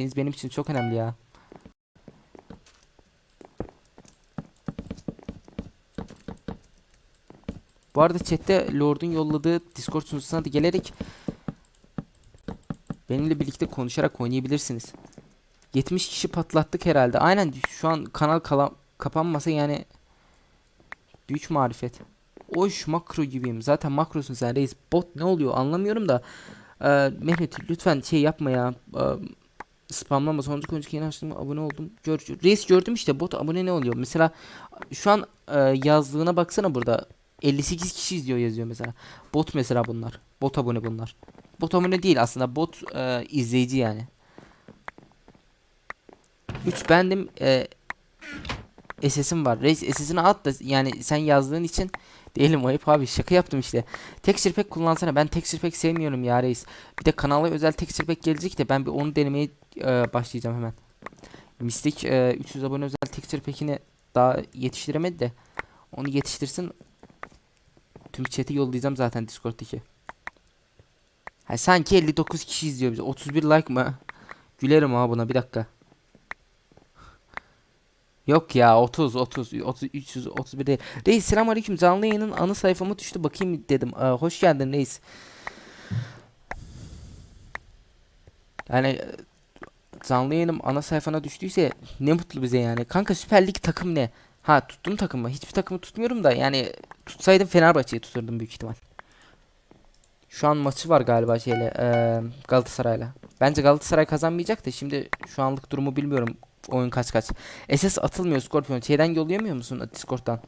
desteğiniz benim için çok önemli ya. Bu arada chatte Lord'un yolladığı Discord sunucusuna da gelerek benimle birlikte konuşarak oynayabilirsiniz. 70 kişi patlattık herhalde. Aynen şu an kanal kapanmasa yani büyük marifet. Oş makro gibiyim. Zaten makrosun sen reis. Bot ne oluyor anlamıyorum da. Ee, Mehmet lütfen şey yapma ya. Ee, spamlama. Sonraki önceki yeni açtım abone oldum. Gör, reis gördüm işte bot abone ne oluyor? Mesela şu an e, yazdığına baksana burada. 58 kişi izliyor yazıyor mesela. Bot mesela bunlar. Bot abone bunlar. Bot abone değil aslında. Bot e, izleyici yani. 3 bendim. E, SS'im var. Reis SS'ini at da yani sen yazdığın için değilim ayıp abi şaka yaptım işte. Texture pack kullansana. Ben texture pack sevmiyorum ya reis. Bir de kanala özel texture pack gelecek de ben bir onu denemeye e, başlayacağım hemen. Mystic e, 300 abone özel texture pack'ini daha yetiştiremedi de onu yetiştirsin. Tüm chat'i yollayacağım zaten Discord'daki. Ha, sanki 59 kişi izliyor bizi. 31 like mı? Gülerim ha buna bir dakika. Yok ya 30 30 30 331 değil. Reis selamünaleyküm. Canlı yayının anı sayfama düştü bakayım dedim. Aa, hoş geldin reis. Yani canlı yayınım ana sayfana düştüyse ne mutlu bize yani. Kanka Süper Lig takım ne? Ha tuttum takımı. Hiçbir takımı tutmuyorum da yani tutsaydım Fenerbahçe'yi tuturdum büyük ihtimal. Şu an maçı var galiba şeyle eee, Galatasaray'la. Bence Galatasaray kazanmayacak da şimdi şu anlık durumu bilmiyorum. Oyun kaç kaç. SS atılmıyor Scorpion. Şeyden yollayamıyor musun Discord'dan?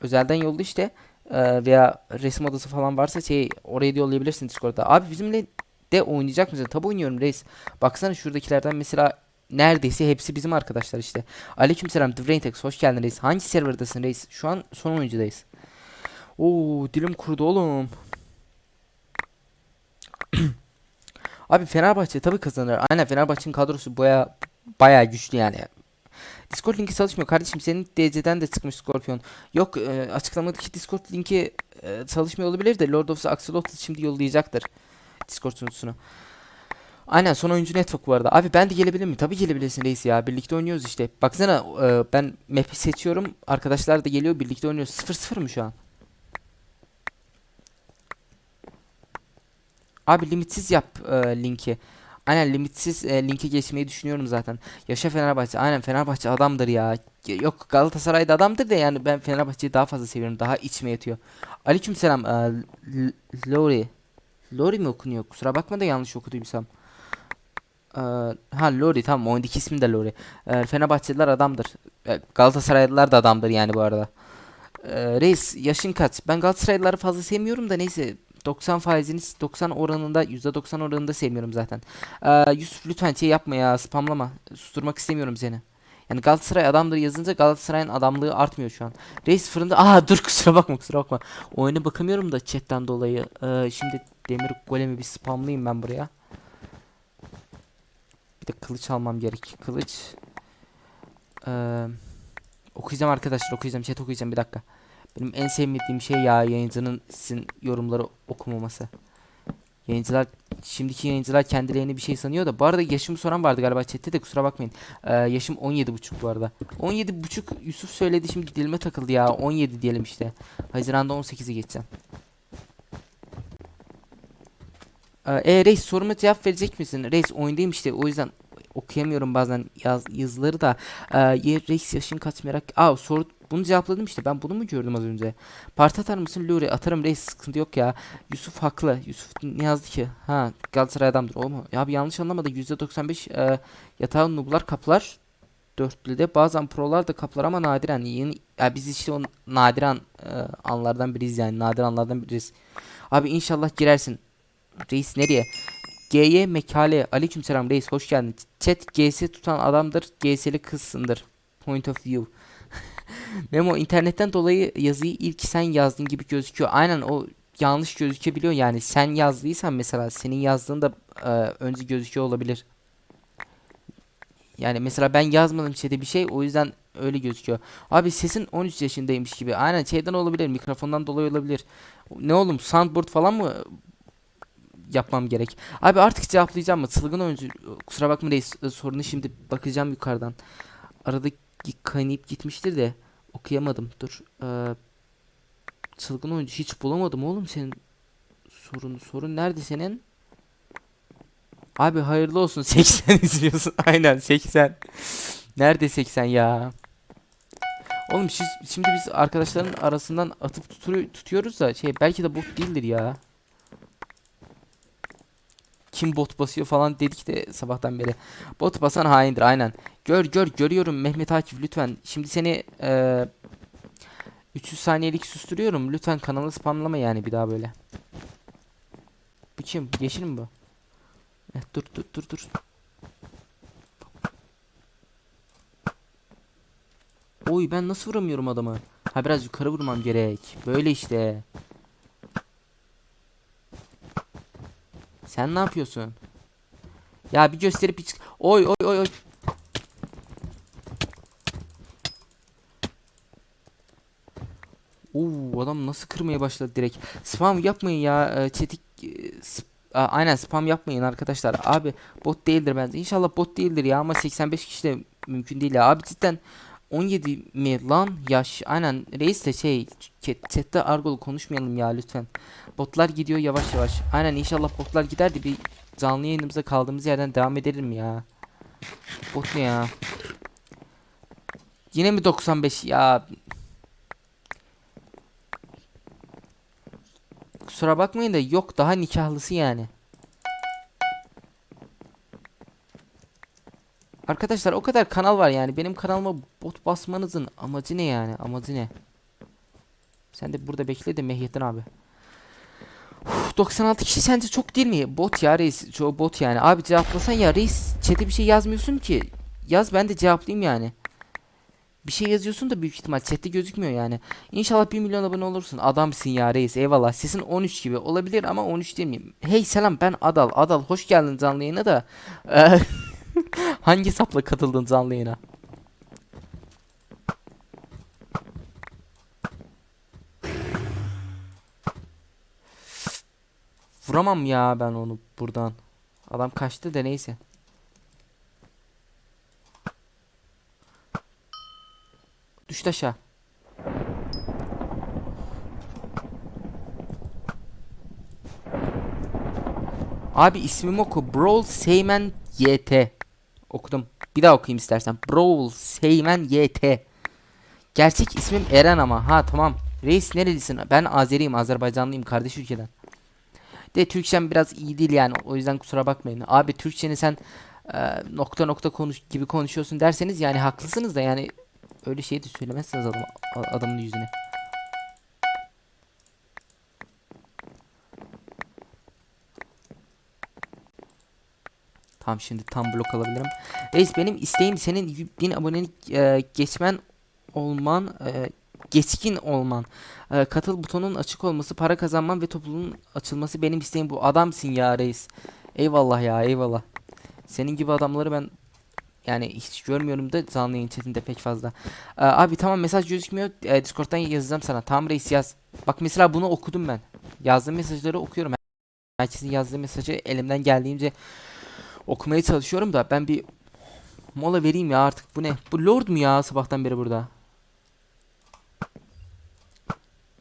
Özelden yolla işte. Eee, veya resim odası falan varsa şey oraya da yollayabilirsin Discord'da. Abi bizimle de oynayacak mısın? Tabi oynuyorum reis. Baksana şuradakilerden mesela neredeyse hepsi bizim arkadaşlar işte. Aleykümselam The Braintex hoş geldin reis. Hangi serverdasın reis? Şu an son oyuncudayız. Oo dilim kurudu oğlum. Abi Fenerbahçe tabii kazanır. Aynen Fenerbahçe'nin kadrosu baya baya güçlü yani. Discord linki çalışmıyor kardeşim. Senin DC'den de çıkmış Scorpion. Yok e, açıklamadaki Discord linki e, çalışmıyor olabilir de Lord of the Axolotl şimdi yollayacaktır. Discord sunucusunu. Aynen son oyuncu network bu arada. Abi ben de gelebilir mi? Tabii gelebilirsin reis ya. Birlikte oynuyoruz işte. Baksana e, ben map'i seçiyorum. Arkadaşlar da geliyor. Birlikte oynuyoruz. 0-0 mı şu an? Abi limitsiz yap e, linki. Aynen limitsiz e, linke geçmeyi düşünüyorum zaten. Yaşa Fenerbahçe. Aynen Fenerbahçe adamdır ya. Yok Galatasaray'da adamdır da yani ben Fenerbahçe'yi daha fazla seviyorum. Daha içime yatıyor. Aleykümselam. E, Lori. Lori mi okunuyor? Kusura bakma da yanlış okuduysam. E, ha Lori tamam oyundaki ismi de Lori. E, Fenerbahçeliler adamdır. E, Galatasaraylılar da adamdır yani bu arada. E, reis yaşın kaç? Ben Galatasaraylıları fazla sevmiyorum da neyse 90 faizini 90 oranında %90 oranında sevmiyorum zaten. Ee, Yusuf lütfen şey yapma ya spamlama. Susturmak istemiyorum seni. Yani Galatasaray adamdır yazınca Galatasaray'ın adamlığı artmıyor şu an. Reis fırında aa dur kusura bakma kusura bakma. Oyuna bakamıyorum da chatten dolayı. Ee, şimdi demir golemi bir spamlayayım ben buraya. Bir de kılıç almam gerek. Kılıç. Ee, okuyacağım arkadaşlar okuyacağım chat okuyacağım bir dakika. Benim en sevmediğim şey ya yayıncının sizin yorumları okumaması. Yayıncılar şimdiki yayıncılar kendilerini bir şey sanıyor da bu arada yaşımı soran vardı galiba chatte de kusura bakmayın. Ee, yaşım 17.5 bu arada. 17.5 Yusuf söyledi şimdi dilime takıldı ya 17 diyelim işte. Haziranda 18'i geçeceğim. Ee, e, reis soruma cevap verecek misin? Reis oyundayım işte o yüzden okuyamıyorum bazen yaz, yazıları da. Ee, ye- reis yaşın kaç merak. Aa soru bunu cevapladım işte. Ben bunu mu gördüm az önce? Parti atar mısın Luri? Atarım reis sıkıntı yok ya. Yusuf haklı. Yusuf ne yazdı ki? Ha Galatasaray adamdır. O mu? Ya bir yanlış anlamadı. %95 e, yatağı nublar kaplar. Dörtlüde bazen prolar da kaplar ama nadiren. Yeni, ya biz işte o nadiren e, anlardan biriyiz yani. Nadir anlardan biriyiz. Abi inşallah girersin. Reis nereye? G'ye mekale. Aleykümselam reis hoş geldin. Chat GS tutan adamdır. GS'li kızsındır. Point of view. Memo internetten dolayı yazıyı ilk sen yazdın gibi gözüküyor. Aynen o yanlış gözükebiliyor yani. Sen yazdıysan mesela senin yazdığın da e, önce gözüküyor olabilir. Yani mesela ben yazmadım chat'e bir şey o yüzden öyle gözüküyor. Abi sesin 13 yaşındaymış gibi. Aynen şeyden olabilir. Mikrofondan dolayı olabilir. Ne oğlum soundboard falan mı yapmam gerek. Abi artık cevaplayacağım mı? Çılgın oyuncu kusura bakma reis e, sorunu şimdi bakacağım yukarıdan. Arada kaynayıp gitmiştir de okuyamadım. Dur. Ee, çılgın oyuncu hiç bulamadım oğlum senin sorunu. Sorun nerede senin? Abi hayırlı olsun 80 izliyorsun. Aynen 80. Nerede 80 ya? Oğlum şimdi biz arkadaşların arasından atıp tutuyoruz da şey belki de bot değildir ya. Kim bot basıyor falan dedik de sabahtan beri. Bot basan haindir aynen. Gör gör görüyorum Mehmet Akif lütfen. Şimdi seni eee 300 saniyelik susturuyorum. Lütfen kanalı spamlama yani bir daha böyle. Bu kim? Yeşil mi bu? Eh, dur dur dur dur. Oy ben nasıl vuramıyorum adamı? Ha biraz yukarı vurmam gerek. Böyle işte. Sen ne yapıyorsun? Ya bir gösterip hiç... Oy oy oy oy. Oo adam nasıl kırmaya başladı direkt. Spam yapmayın ya. e, Çetik e, aynen spam yapmayın arkadaşlar. Abi bot değildir bence. İnşallah bot değildir ya ama 85 kişi de mümkün değil ya. Abi cidden 17 mi lan yaş? Aynen reis de şey chat- chatte argolu konuşmayalım ya lütfen. Botlar gidiyor yavaş yavaş. Aynen inşallah botlar gider de bir canlı yayınımıza kaldığımız yerden devam edelim ya. Bot ne ya? Yine mi 95 ya? Kusura bakmayın da yok daha nikahlısı yani. Arkadaşlar o kadar kanal var yani benim kanalıma bot basmanızın amacı ne yani amacı ne? Sen de burada bekle de Mehyettin abi. Uf, 96 kişi sence çok değil mi? Bot ya reis. Çoğu bot yani. Abi cevaplasan ya reis. Chat'e bir şey yazmıyorsun ki. Yaz ben de cevaplayayım yani. Bir şey yazıyorsun da büyük ihtimal chatte gözükmüyor yani. İnşallah 1 milyon abone olursun. Adamsın ya reis. Eyvallah. Sesin 13 gibi olabilir ama 13 değil miyim? Hey selam ben Adal. Adal hoş geldin canlı yayına da. Hangi sapla katıldın canlı yayına? Vuramam ya ben onu buradan. Adam kaçtı da neyse. Düştü aşağı. Abi ismimi oku. Brawl Seymen YT. Okudum. Bir daha okuyayım istersen. Brawl Seymen YT. Gerçek ismim Eren ama. Ha tamam. Reis nerelisin? Ben Azeriyim. Azerbaycanlıyım. Kardeş ülkeden. De Türkçem biraz iyi değil yani. O yüzden kusura bakmayın. Abi Türkçeni sen e, nokta nokta konuş gibi konuşuyorsun derseniz yani haklısınız da yani öyle şey de söylemezsiniz adam, adamın yüzüne. Tamam şimdi tam blok alabilirim. Reis benim isteğim senin 1000 abonelik e, geçmen olman, e, geçkin olman. E, katıl butonun açık olması, para kazanman ve topluluğun açılması benim isteğim bu. Adamsın ya reis. Eyvallah ya eyvallah. Senin gibi adamları ben yani hiç görmüyorum da canlı yayın chatinde pek fazla. E, abi tamam mesaj gözükmüyor. E, Discord'dan yazacağım sana. Tamam reis yaz. Bak mesela bunu okudum ben. Yazdığım mesajları okuyorum. Herkesin yazdığı mesajı elimden geldiğince okumaya çalışıyorum da ben bir mola vereyim ya artık. Bu ne? Bu Lord mu ya sabahtan beri burada?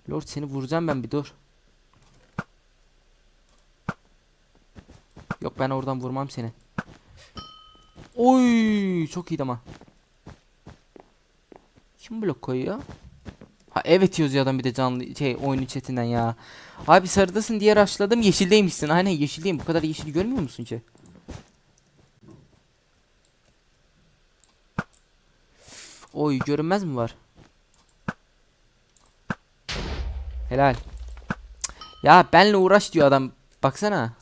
Lord seni vuracağım ben bir dur. Yok ben oradan vurmam seni. Oy çok iyiydi ama. Kim blok koyuyor? Ha evet yazıyor adam bir de canlı şey oyunun chatinden ya. Abi sarıdasın diye rushladım yeşildeymişsin. Aynen yeşildeyim. Bu kadar yeşil görmüyor musun ki? Oy görünmez mi var? Helal. Ya benle uğraş diyor adam. Baksana.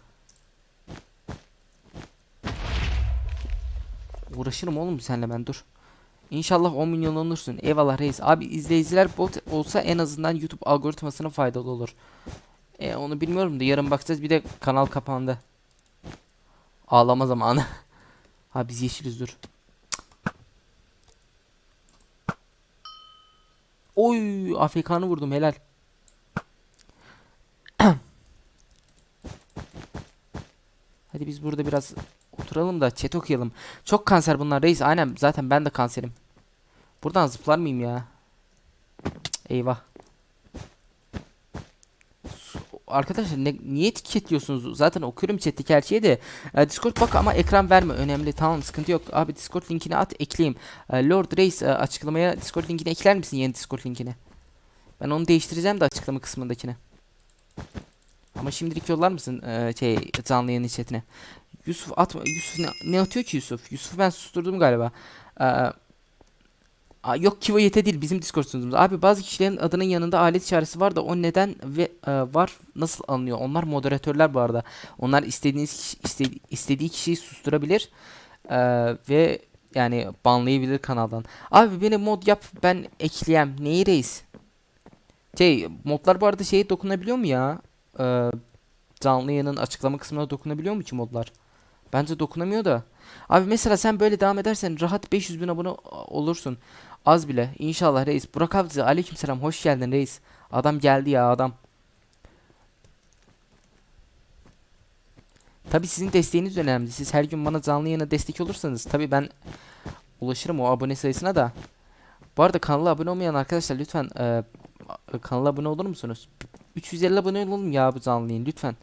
Uğraşırım oğlum senle ben dur. İnşallah 10 milyon olursun. Eyvallah reis. Abi izleyiciler bot olsa en azından YouTube algoritmasına faydalı olur. E, onu bilmiyorum da yarın bakacağız. Bir de kanal kapandı. Ağlama zamanı. ha biz yeşiliz dur. Oy AFK'nı vurdum helal. Hadi biz burada biraz oturalım da chat okuyalım. Çok kanser bunlar reis. Aynen zaten ben de kanserim. Buradan zıplar mıyım ya? Cık, Eyvah. Arkadaşlar ne, niye etiketliyorsunuz? Zaten okuyorum chat'teki her şeyi de. E, Discord bak ama ekran verme. Önemli. Tamam sıkıntı yok. Abi Discord linkini at ekleyeyim. E, Lord Reis e, açıklamaya Discord linkini ekler misin? Yeni Discord linkini. Ben onu değiştireceğim de açıklama kısmındakini. Ama şimdilik yollar mısın e, şey canlı yayın chatine? Yusuf atma. Yusuf ne, ne atıyor ki Yusuf? Yusuf'u ben susturdum galiba. E, Yok Kivo Yete değil bizim Discord. Abi bazı kişilerin adının yanında alet işareti var da o neden ve e, var nasıl alınıyor? Onlar moderatörler bu arada. Onlar istediğiniz kişi, iste- istediği kişiyi susturabilir e, ve yani banlayabilir kanaldan. Abi beni mod yap ben ekleyem. Neyi reis? Şey modlar bu arada şeye dokunabiliyor mu ya? E, canlı yayının açıklama kısmına dokunabiliyor mu ki modlar? Bence dokunamıyor da. Abi mesela sen böyle devam edersen rahat 500 bin abone olursun. Az bile. İnşallah reis. Burak Avcı aleykümselam hoş geldin reis. Adam geldi ya adam. Tabi sizin desteğiniz önemli. Siz her gün bana canlı yayına destek olursanız tabi ben ulaşırım o abone sayısına da. Bu arada kanala abone olmayan arkadaşlar lütfen e, kanala abone olur musunuz? 350 abone olalım ya bu canlı yayın lütfen.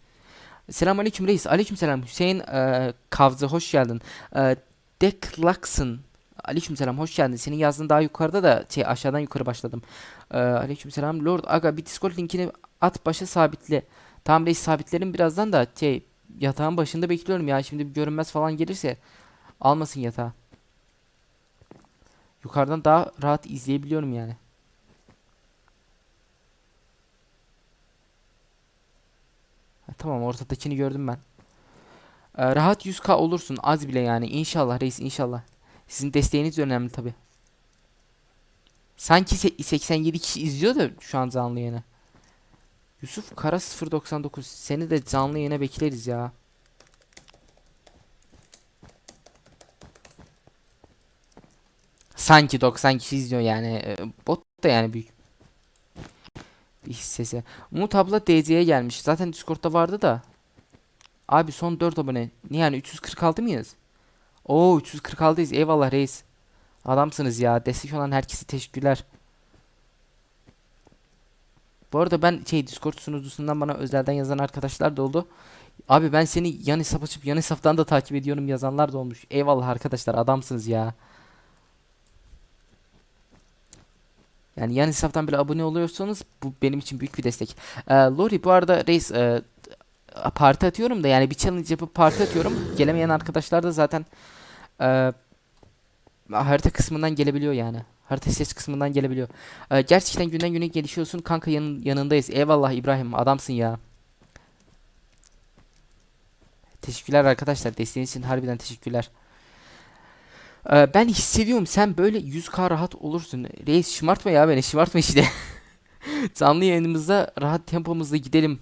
Selamünaleyküm reis. Aleykümselam. Hüseyin e, Kavzı hoş geldin. E, Deklaksın. Aleykümselam hoş geldin. Senin yazdığın daha yukarıda da şey aşağıdan yukarı başladım. E, aleykümselam. Lord Aga bir Discord linkini at başa sabitle. Tamam reis sabitlerim birazdan da şey yatağın başında bekliyorum ya. Şimdi bir görünmez falan gelirse almasın yatağı. Yukarıdan daha rahat izleyebiliyorum yani. Ha, tamam ortadakini gördüm ben. Ee, rahat 100k olursun az bile yani inşallah reis inşallah. Sizin desteğiniz önemli tabi. Sanki se- 87 kişi izliyor da şu an canlı yayını. Yusuf Kara 099 seni de canlı yayına bekleriz ya. Sanki 90 kişi izliyor yani. Ee, Bot da yani büyük bir hissesi. Umut abla DC'ye gelmiş. Zaten Discord'da vardı da. Abi son 4 abone. Ne yani 346 mıyız? Oo 346'yız. Eyvallah reis. Adamsınız ya. Destek olan herkese teşekkürler. Bu arada ben şey Discord sunucusundan bana özelden yazan arkadaşlar da oldu. Abi ben seni yan hesap açıp yan hesaptan da takip ediyorum yazanlar da olmuş. Eyvallah arkadaşlar adamsınız ya. Yani yan hesaptan bile abone oluyorsanız bu benim için büyük bir destek. Ee, Lori bu arada reis e, parti atıyorum da yani bir challenge yapıp parti atıyorum. Gelemeyen arkadaşlar da zaten e, harita kısmından gelebiliyor yani. Harita ses kısmından gelebiliyor. E, gerçekten günden güne gelişiyorsun. Kanka yanın, yanındayız. Eyvallah İbrahim adamsın ya. Teşekkürler arkadaşlar. Desteğiniz için harbiden teşekkürler. Ee, ben hissediyorum sen böyle 100k rahat olursun. Reis şımartma ya beni şımartma işte. Canlı yayınımızda rahat tempomuzda gidelim.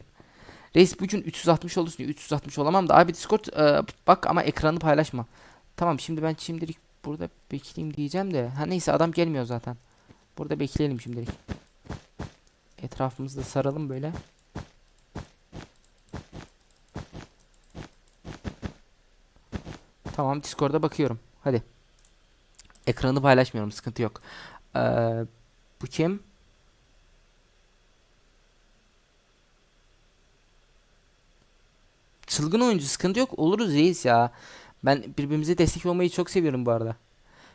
Reis bugün 360 olursun. 360 olamam da abi Discord e, bak ama ekranı paylaşma. Tamam şimdi ben şimdilik burada bekleyeyim diyeceğim de. Ha neyse adam gelmiyor zaten. Burada bekleyelim şimdilik. Etrafımızda saralım böyle. Tamam Discord'a bakıyorum. Hadi. Ekranı paylaşmıyorum sıkıntı yok. Ee, bu kim? Çılgın oyuncu sıkıntı yok oluruz reis ya. Ben birbirimize destek olmayı çok seviyorum bu arada.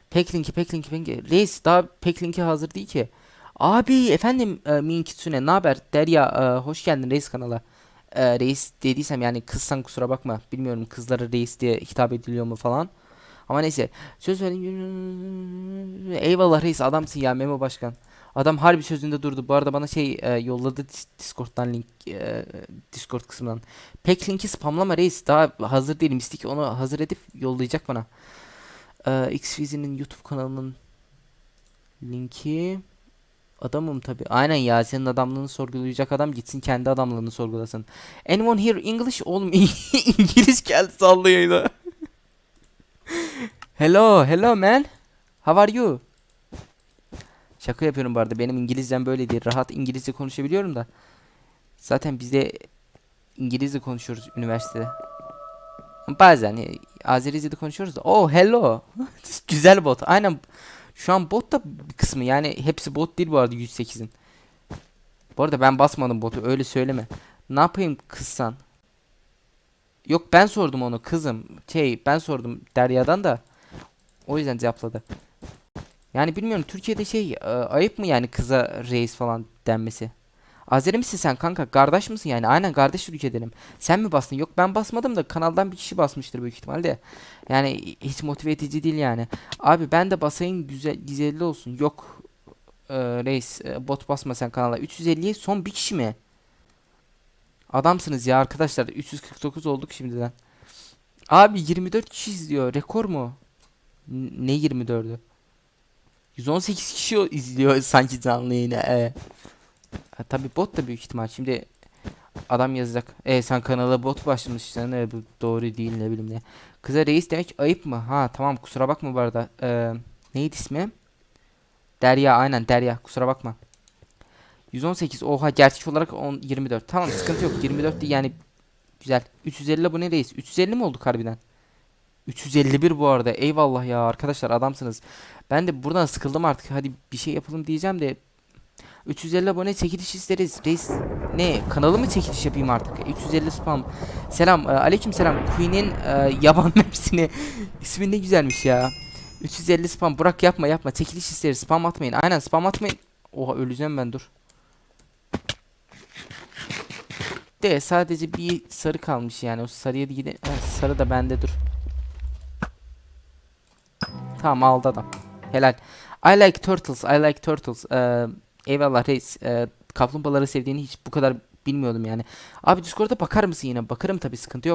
Peklinki peklinki peklinki. Reis daha peklinki hazır değil ki. Abi efendim e, Min Kitsune ne haber? Derya e, hoş geldin reis kanala. E, reis dediysem yani kızsan kusura bakma. Bilmiyorum kızlara reis diye hitap ediliyor mu falan. Ama neyse. Söz vereyim. Eyvallah reis adamsın ya Memo Başkan. Adam harbi sözünde durdu. Bu arada bana şey e, yolladı Dis- Discord'dan link e, Discord kısmından. Pek linki spamlama reis. Daha hazır değilim. Mistik onu hazır edip yollayacak bana. E, Xfizi'nin YouTube kanalının linki Adamım tabi. Aynen ya senin adamlığını sorgulayacak adam gitsin kendi adamlığını sorgulasın. Anyone here English? Oğlum İngiliz geldi sallayaydı. Hello, hello man. How are you? Şaka yapıyorum bu arada. Benim İngilizcem böyle değil. Rahat İngilizce konuşabiliyorum da. Zaten biz de İngilizce konuşuyoruz üniversitede. Bazen e, Azerice'de konuşuyoruz da. Oh hello. Güzel bot. Aynen. Şu an bot da bir kısmı yani hepsi bot değil bu arada 108'in. Bu arada ben basmadım botu öyle söyleme. Ne yapayım kızsan? Yok ben sordum onu kızım. Şey ben sordum Derya'dan da. O yüzden cevapladı. Yani bilmiyorum Türkiye'de şey e, ayıp mı yani kıza reis falan denmesi? Azeri misin sen kanka? Kardeş misin yani? Aynen kardeş ülke edelim. Sen mi bastın? Yok ben basmadım da kanaldan bir kişi basmıştır büyük ihtimalle. Yani hiç motive edici değil yani. Abi ben de basayım güzel güzelli olsun. Yok e, reis e, bot basma sen kanala. 350'ye son bir kişi mi? Adamsınız ya arkadaşlar. 349 olduk şimdiden. Abi 24 kişi izliyor. Rekor mu? N- ne 24'ü? 118 kişi izliyor sanki canlı yayını. E. Ha, tabii bot da büyük ihtimal. Şimdi adam yazacak. E sen kanala bot başlamışsın. E, bu doğru değil ne bileyim ne. Kıza reis demek ayıp mı? Ha tamam kusura bakma bu arada. E, neydi ismi? Derya aynen Derya kusura bakma. 118 oha gerçek olarak 10, 24. Tamam sıkıntı yok. 24 değil yani güzel. 350 abone reis. 350 mi olduk harbiden? 351 bu arada. Eyvallah ya arkadaşlar adamsınız. Ben de buradan sıkıldım artık. Hadi bir şey yapalım diyeceğim de 350 abone çekiliş isteriz. Reis ne kanalı mı çekiliş yapayım artık? 350 spam. Selam. E, aleyküm selam. Queen'in e, yaban mersini ismi ne güzelmiş ya. 350 spam. Burak yapma yapma. Çekiliş isteriz. Spam atmayın. Aynen spam atmayın. Oha öleceğim ben dur. De sadece bir sarı kalmış yani. O sarıya. Ha, sarı da bende dur. Tamam aldı. Helal. I like turtles. I like turtles. Ee, eyvallah reis. Ee, kaplumbağaları sevdiğini hiç bu kadar bilmiyordum yani. Abi Discord'a bakar mısın yine? Bakarım tabii sıkıntı yok.